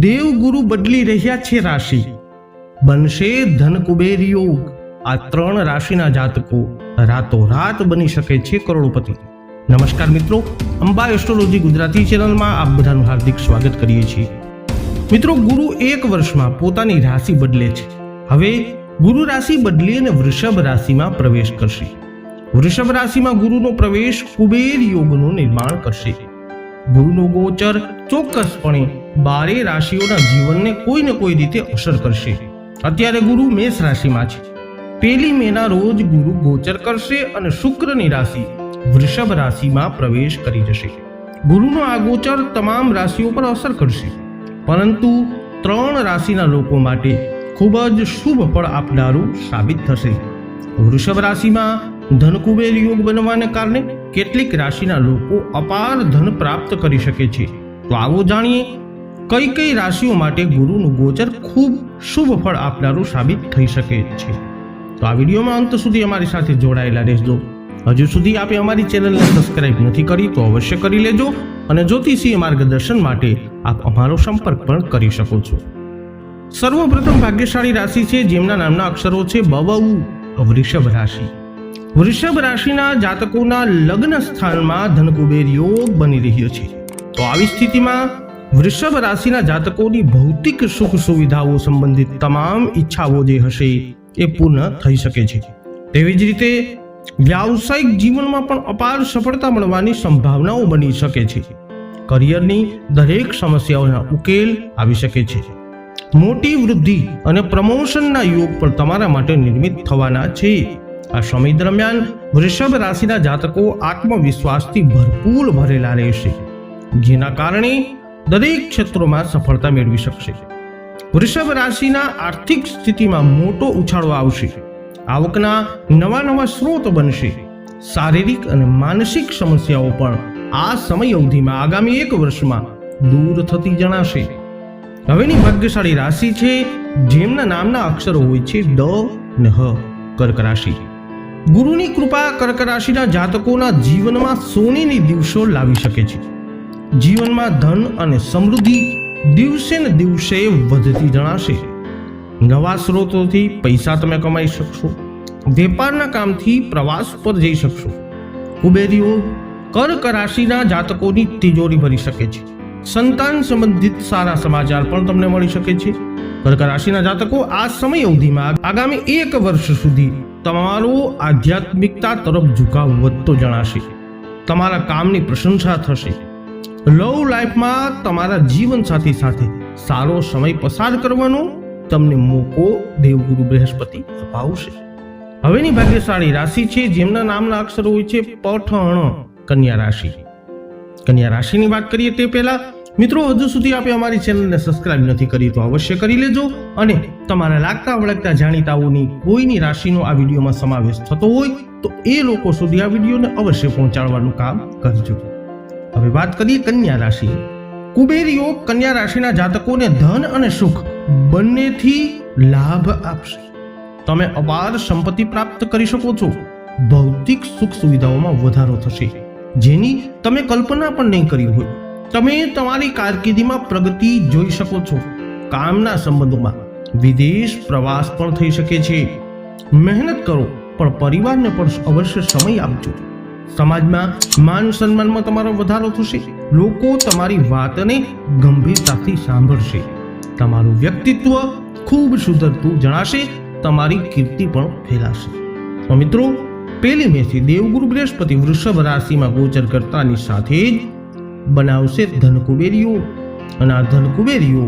દેવગુરુ બદલી રહ્યા છે રાશિ. બનશે ધન કુબેર યોગ આ ત્રણ રાશિના જાતકો રાતોરાત બની શકે છે કરોડપતિ. નમસ્કાર મિત્રો અંબા એસ્ટ્રોલોજી ગુજરાતી ચેનલમાં આપ બધાનું હાર્દિક સ્વાગત કરીએ છીએ. મિત્રો, ગુરુ એક વર્ષમાં પોતાની રાશિ બદલે છે. હવે ગુરુ રાશિ બદલી અને વૃષભ રાશિમાં પ્રવેશ કરશે. વૃષભ રાશિમાં ગુરુનો પ્રવેશ કુબેર યોગનું નિર્માણ કરશે. ગુરુનો ગોચર ચોક્કસપણે બારે રાશિઓના જીવનને કોઈ ને કોઈ રીતે અસર કરશે. અત્યારે ગુરુ મેષ રાશિમાં છે. પેલી મેના રોજ ગુરુ ગોચર કરશે અને શુક્રની રાશિ વૃષભ રાશિમાં પ્રવેશ કરી જશે. ગુરુનો આ ગોચર તમામ રાશિઓ પર અસર કરશે. પરંતુ ત્રણ રાશિના લોકો માટે ખૂબ જ શુભ ફળ આપનારું સાબિત થશે. વૃષભ રાશિમાં ધનકુબેર યોગ બનવાને કારણે કેટલીક રાશિના લોકો અપાર ધન પ્રાપ્ત કરી શકે છે. તો આવો જાણીએ, કઈ કઈ રાશિઓ માટે ગુરુનું ગોચર ખૂબ શુભ ફળ આપનારું સાબિત થઈ શકે છે. તો આ વિડીયોમાં અંત સુધી અમારી સાથે જોડાયેલા રહેજો. હજુ સુધી આપે અમારી ચેનલને સબસ્ક્રાઇબ નથી કરી તો અવશ્ય કરી લેજો અને જ્યોતિષીય માર્ગદર્શન માટે આપ અમારો સંપર્ક પણ કરી શકો છો. સર્વપ્રથમ ભાગ્યશાળી રાશિ છે, જેમના નામના અક્ષરો છે બવઉ વૃષભ રાશિ. વૃષભ રાશિના જાતકોના લગ્ન સ્થાનમાં ધનકુબેર યોગ બની રહ્યો છે. તો આવી સ્થિતિમાં વૃષભ રાશિના જાતકોની ભૌતિક સુખ સુવિધાઓ સંબંધિત તમામ ઈચ્છાઓ જે હશે એ પૂર્ણ થઈ શકે છે. તેવી જ રીતે વ્યાવસાયિક જીવનમાં પણ અપાર સફળતા મળવાની સંભાવનાઓ બની શકે છે. કરિયરની દરેક સમસ્યાઓના ઉકેલ આવી શકે છે. મોટી વૃદ્ધિ અને પ્રમોશનના યોગ પણ તમારા માટે નિર્મિત થવાના છે. આ સમય દરમિયાન વૃષભ રાશિના જાતકો આત્મવિશ્વાસથી ભરપૂર ભરેલા રહેશે, જેના કારણે દરેક ક્ષેત્રોમાં સફળતા મેળવી શકશે. વૃષભ રાશિના આર્થિક સ્થિતિમાં મોટો ઉછાળો આવશે, આવકના નવા નવા સ્ત્રોત બનશે, શારીરિક અને માનસિક સમસ્યાઓ પણ આ સમય અવધિમાં આગામી એક વર્ષમાં દૂર થતી જણાશે. હવેની ભાગ્યશાળી રાશિ છે, જેમના નામના અક્ષરો હોય છે ડ ને હ કર્ક રાશિ. ગુરુની કૃપા કર્ક રાશિના જાતકોના જીવનમાં સોનેની દિવસો લાવી શકે છે. જીવનમાં ધન અને સમૃદ્ધિ દિવસે ને દિવસે વધતી જણાશે. નવા સ્ત્રોતોથી પૈસા તમે કમાઈ શકશો. વેપારના કામથી પ્રવાસ પર જઈ શકશો. કુબેરીઓ કર્ક રાશિના જાતકોની તિજોરી ભરી શકે છે. સંતાન સંબંધિત સારા સમાચાર પણ તમને મળી શકે છે. કર્ક રાશિના જાતકો આ સમય અવધિમાં આગામી એક વર્ષ સુધી તમારો આધ્યાત્મિકતા તરફ ઝુકાવ વધતો જણાશે. તમારા કામની પ્રશંસા થશે. લવ લાઈફમાં તમારા જીવન સાથી સારો સમય પસાર કરવાનો તમને મોકો દેવગુરુ બૃહસ્પતિ અપાવશે. હવેની ભાગ્યશાળી રાશિ છે, જેમના નામના અક્ષરો હોય છે, પઠણ કન્યા રાશિ. કન્યા રાશિની વાત કરીએ તે પહેલા મિત્રો, હજુ સુધી આપે અમારી ચેનલને સબસ્ક્રાઇબ નથી કરી તો અવશ્ય કરી લેજો અને તમારા લાગતા વળગતા જાણીતાઓની કોઈની રાશિનો આ વિડીયોમાં સમાવેશ થતો હોય તો એ લોકો સુધી આ વિડીયોને અવશ્ય પહોંચાડવાનું કામ કરજો. હવે વાત કરીએ કન્યા રાશિ. કુબેર યોગ કન્યા રાશિના જાતકોને ધન અને સુખ બંનેથી લાભ આપશે. તમે અપાર સંપત્તિ પ્રાપ્ત કરી શકો છો. ભૌતિક સુખ સુવિધાઓમાં વધારો થશે. જેની તમે કલ્પના પણ નહીં કરી હોય. તમે તમારી કારકિર્દીમાં પ્રગતિ જોઈ શકો છો. કામના સંબંધોમાં વિદેશ પ્રવાસ પણ થઈ શકે છે. મહેનત કરો, પણ પરિવારને પણ અવશ્ય સમય આપજો. સમાજમાં માન સન્માનમાં તમારો વધારો થશે. લોકો તમારી વાતને ગંભીરતાથી સાંભળશે. તમારું વ્યક્તિત્વ ખૂબ સુધરતું જણાશે. તમારી કીર્તિ પણ ફેલાશે. તો મિત્રો પેલી મેથી દેવગુરુ બૃહસ્પતિ વૃષભ રાશિમાં ગોચર કરતાની સાથે જ બનાવશે ધનકુબેરીઓ અને આ ધનકુબેરીઓ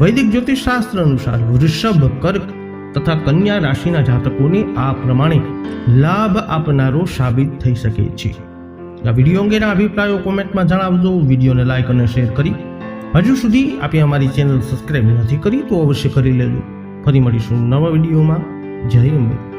વૈદિક જ્યોતિષ શાસ્ત્ર અનુસાર વૃષભ, કર્ક તથા કન્યા રાશિના જાતકોને આ પ્રમાણે લાભ આપનારો સાબિત થઈ શકે છે. આ વીડિયો અંગેના અભિપ્રાયો કોમેન્ટમાં જણાવજો, વિડીયોને લાઇક અને શેર કરી. હજુ સુધી આપે અમારી ચેનલ સબસ્ક્રાઇબ નથી કરી તો અવશ્ય કરી લેજો. ફરી મળીશું નવા વિડીયોમાં. જય અંબે